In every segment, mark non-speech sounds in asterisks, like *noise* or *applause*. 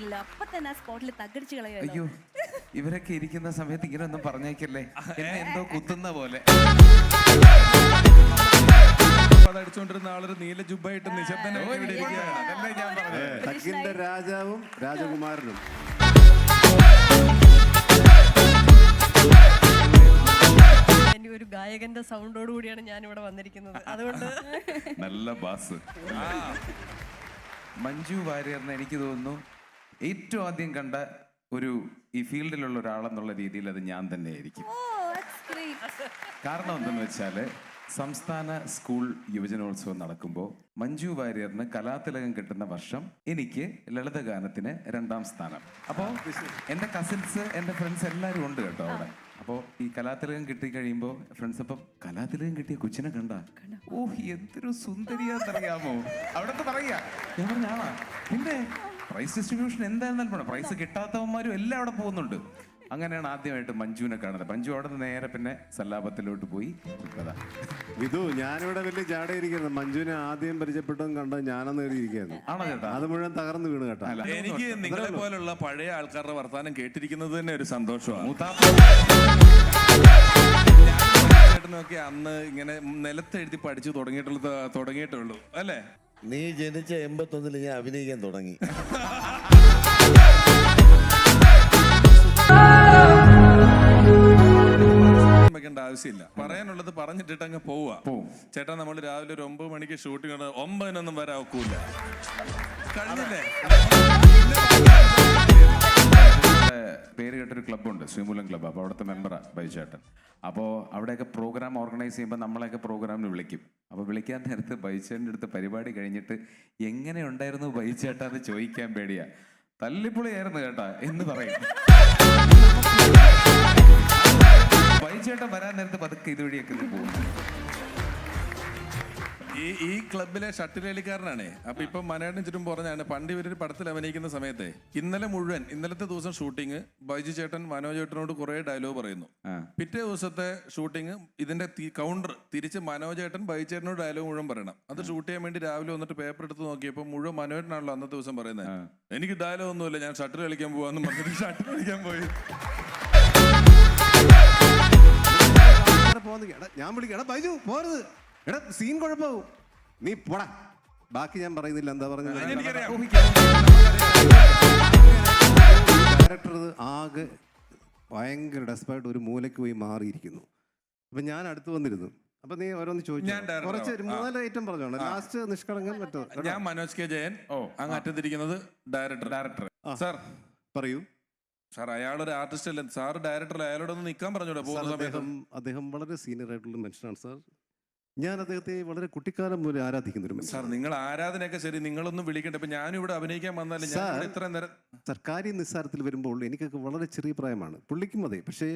പറ്റില്ല. അപ്പൊ തന്നെ ആ സ്പോട്ടിൽ തകടിച്ച് കളയുമല്ലോ അയ്യോ ഇവരൊക്കെ ഇരിക്കുന്ന സമയത്ത് ഇങ്ങനെ ഒന്നും പറഞ്ഞേക്കല്ലേ? എന്നെ എന്തോ കുത്തുന്ന പോലെ. അത് അടിച്ചുകൊണ്ടിരുന്ന ആളൊരു നീല ജുബായിട്ട് നിശബ്ദനായി ഇവിടെ ഇരിക്കുകയാണ്. അതല്ലേ ഞാൻ പറഞ്ഞത്. തക്കിന്റെ രാജാവും രാജകുമാരനും. എന്റെ ഒരു ഗായകന്റെ സൗണ്ടോട് കൂടിയാണ് ഞാൻ ഇവിടെ വന്നിരിക്കുന്നത്. അതുകൊണ്ട് നല്ല ബാസ്. മഞ്ജു വാര്യറിനെ എനിക്ക് തോന്നുന്നു ഏറ്റവും ആദ്യം കണ്ട ഒരു ഈ ഫീൽഡിലുള്ള ഒരാളെന്നുള്ള രീതിയിൽ അത് ഞാൻ തന്നെയായിരിക്കും. ആയിരിക്കും കാരണം എന്തെന്ന് വെച്ചാൽ സംസ്ഥാന സ്കൂൾ യുവജനോത്സവം നടക്കുമ്പോൾ മഞ്ജു വാര്യറിന് കലാതിലകം കിട്ടുന്ന വർഷം എനിക്ക് ലളിതഗാനത്തിന് രണ്ടാം സ്ഥാനം. അപ്പോൾ എന്റെ കസിൻസ് എന്റെ ഫ്രണ്ട്സ് എല്ലാവരും ഉണ്ട് കേട്ടോ അവിടെ. അപ്പോൾ ഈ കലാതിലകം കിട്ടി കഴിയുമ്പോൾ ഫ്രണ്ട്സ് അപ്പം കലാതിലകം കിട്ടിയ കൊച്ചിനെ കണ്ട? ഓഹ് എന്തൊരു സുന്ദരിയാന്നറിയാമോ അവിടത്തെ പറയാ. ഞാൻ പറഞ്ഞ ആളാ പിന്നെ പ്രൈസ് ഡിസ്ട്രിബ്യൂഷൻ എന്തായിരുന്നാലും പ്രൈസ് കിട്ടാത്തവന്മാരും എല്ലാം അവിടെ പോകുന്നുണ്ട്. അങ്ങനെയാണ് ആദ്യമായിട്ട് മഞ്ജുവിനെ കാണുന്നത്. മഞ്ജു അവിടെ നിന്ന് നേരെ പിന്നെ സല്ലാപത്തിലോട്ട് പോയി. കഥ വിധു ഞാനിവിടെ വലിയ ചാടയിരിക്കുന്നത് മഞ്ജുവിനെ ആദ്യം പരിചയപ്പെട്ടതും കണ്ടത് ഞാനെന്ന് എഴുതിയിരിക്കുന്നു ആണോ ചേട്ടാ? അത് മുഴുവൻ തകർന്നു വീണ് കേട്ടോ. അല്ല, എനിക്ക് നിങ്ങളെ പോലുള്ള പഴയ ആൾക്കാരുടെ വർത്തമാനം കേട്ടിരിക്കുന്നത് തന്നെ ഒരു സന്തോഷമാണ്. ചേട്ടനൊക്കെ അന്ന് ഇങ്ങനെ നിലത്തെഴുതി പഠിച്ചു തുടങ്ങിയിട്ടുള്ളത് തുടങ്ങിയിട്ടുള്ളൂ അല്ലേ? നീ ജനിച്ച എൺപത്തൊന്നിൽ ഞാൻ അഭിനയിക്കാൻ തുടങ്ങി. വെക്കേണ്ട ആവശ്യമില്ല. പറയാനുള്ളത് പറഞ്ഞിട്ട് അങ്ങ് പോവാ. ചേട്ടൻ ചേട്ടാ നമ്മൾ രാവിലെ ഒരു ഒമ്പത് മണിക്ക് ഷൂട്ടിംഗ് ആണ് ഒമ്പതിനൊന്നും വരാൻ ഒക്കൂല കഴിഞ്ഞില്ലേ? കേട്ടൊരു ക്ലബ്ബുണ്ട് ശ്രീമൂലം ക്ലബ്ബ്. അപ്പോൾ അവിടുത്തെ മെമ്പറാണ് ബൈചേട്ടൻ. അപ്പോൾ അവിടെയൊക്കെ പ്രോഗ്രാം ഓർഗനൈസ് ചെയ്യുമ്പോൾ നമ്മളെയൊക്കെ പ്രോഗ്രാമിന് വിളിക്കും. അപ്പോൾ വിളിക്കാൻ നേരത്ത് ബൈച്ചേട്ടന്റെ അടുത്ത് പരിപാടി കഴിഞ്ഞിട്ട് എങ്ങനെ ഉണ്ടായിരുന്നു ബൈചേട്ടാ എന്ന് ചോദിക്കാൻ പേടിയാ. തല്ലിപ്പൊളിയായിരുന്നു കേട്ടാ എന്ന് പറയും. ബൈചേട്ടൻ വരാൻ നേരത്ത് പതുക്കെ ഇതുവഴിയൊക്കെ പോകും. ഈ ഈ ക്ലബിലെ കളിക്കാരനാണ്. അപ്പൊ ഇപ്പൊ മനേടിന് ചുറ്റും പറഞ്ഞാണ് പണ്ട് ഇവരൊരു പടത്തിൽ അഭിനയിക്കുന്ന സമയത്തെ ഇന്നലെ മുഴുവൻ ഇന്നലത്തെ ദിവസം ഷൂട്ടിങ് ബൈജു ചേട്ടൻ മനോജ് ചേട്ടനോട് കുറെ ഡയലോഗ് പറയുന്നു. പിറ്റേ ദിവസത്തെ ഷൂട്ടിങ് ഇതിന്റെ കൗണ്ടർ തിരിച്ച് മനോജ് ചേട്ടൻ ബൈജു ചേട്ടനോട് ഡയലോഗ് മുഴുവൻ പറയണം. അത് ഷൂട്ട് ചെയ്യാൻ വേണ്ടി രാവിലെ വന്നിട്ട് പേപ്പർ എടുത്ത് നോക്കിയപ്പോൾ മുഴുവൻ മനോജനാണല്ലോ അന്നത്തെ ദിവസം പറയുന്നത്. എനിക്ക് ഡയലോഗ് ഒന്നുമില്ല ഞാൻ ഷട്ടർ കളിക്കാൻ പോവാന്ന് പറഞ്ഞിട്ട് ഷട്ടർ കളിക്കാൻ പോയി. പോകുന്ന എടാ ഞാൻ വിളിക്കാം എടാ ബൈജു പോരുത്. എടാ സീൻ കുഴപ്പമാവും. നീ പോടാ. ബാക്കി ഞാൻ പറയുന്നില്ല എന്താ പറഞ്ഞത്? ക്യാരക്ടർ ഡയറക്ടർ ആകെ ഭയങ്കര ഡെസ്പായിട്ട് ഒരു മൂലയ്ക്ക് പോയി മാറിയിരിക്കുന്നു. അപ്പൊ ഞാൻ അടുത്ത് വന്നിരുന്നു. അപ്പൊ നീ ഓരോന്ന് ചോദിച്ചു. ഞാൻ കുറച്ച്. മൂന്നാൽ ഐറ്റം പറഞ്ഞോണ്ട് ലാസ്റ്റ് നിഷ്കളങ്കൻ മറ്റോ? ഞാൻ മനോജ് കെ ജയൻ. ഓ അങ്ങ് അറ്റത്തിരിക്കുന്നത് ഡയറക്ടർ ഡയറക്ടർ സാർ പറയൂ. സാർ അയാളൊരു ആർട്ടിസ്റ്റ് അല്ലേ? സാർ ഡയറക്ടർ അയാളോടൊന്ന് നിൽക്കാൻ പറഞ്ഞൂടെ? പോകുന്ന സമയത്ത്. അദ്ദേഹം അദ്ദേഹം വളരെ സീനിയർ ആയിട്ടുള്ള മനുഷ്യനാണ് സാർ ഞാൻ അദ്ദേഹത്തെ വളരെ കുട്ടിക്കാലം മുതൽ ആരാധിക്കുന്ന ഒരു സാർ നിങ്ങൾ ആരാധനയൊക്കെ ശരി നിങ്ങളൊന്നും വിളിക്കണ്ട. ഇപ്പൊ ഞാനും ഇവിടെ അഭിനയിക്കാൻ വന്നാലും ഞാൻ. ഇവിടെ നേരം സർക്കാരി നിസ്സാരത്തിൽ വരുമ്പോൾ എനിക്കൊക്കെ വളരെ ചെറിയ പ്രായമാണ്. പുള്ളിക്കും അതെ. പക്ഷേ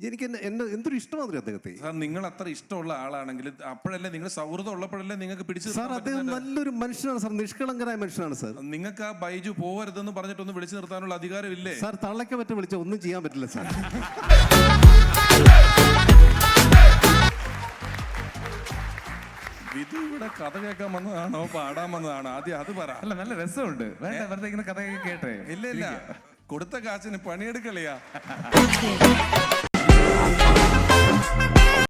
എനിക്ക് എന്നെ എന്നെ എന്തൊരു ഇഷ്ടമാതിരി അദ്ദേഹത്തെ? സാർ നിങ്ങൾ അത്ര ഇഷ്ടമുള്ള ആളാണെങ്കിൽ അപ്പോഴല്ലേ നിങ്ങൾ സൗഹൃദം ഉള്ളപ്പോഴല്ലേ നിങ്ങൾക്ക് പിടിച്ചു സാർ അദ്ദേഹം നല്ലൊരു മനുഷ്യനാണ് സാർ. നിഷ്കളങ്കരായ മനുഷ്യനാണ് സാർ. നിങ്ങൾക്ക് ആ ബൈജു പോകരുതെന്ന് പറഞ്ഞിട്ടൊന്ന് വിളിച്ചു നിർത്താനുള്ള അധികാരമില്ലേ? സാർ തള്ളയ്ക്ക് പറ്റ വിളിച്ച ഒന്നും ചെയ്യാൻ പറ്റില്ല സാർ. *laughs* വിധു ഇവിടെ കഥ കേൾക്കാൻ വന്നതാണോ പാടാൻ വന്നതാണോ? ആദ്യം അത് പറ. അല്ല നല്ല രസമുണ്ട്. വേണ്ട വെറുതെ ഇങ്ങനെ കഥ കേട്ടെ. ഇല്ല ഇല്ല. കൊടുത്ത കാശിന് പണിയെടുക്കളിയാ *laughs*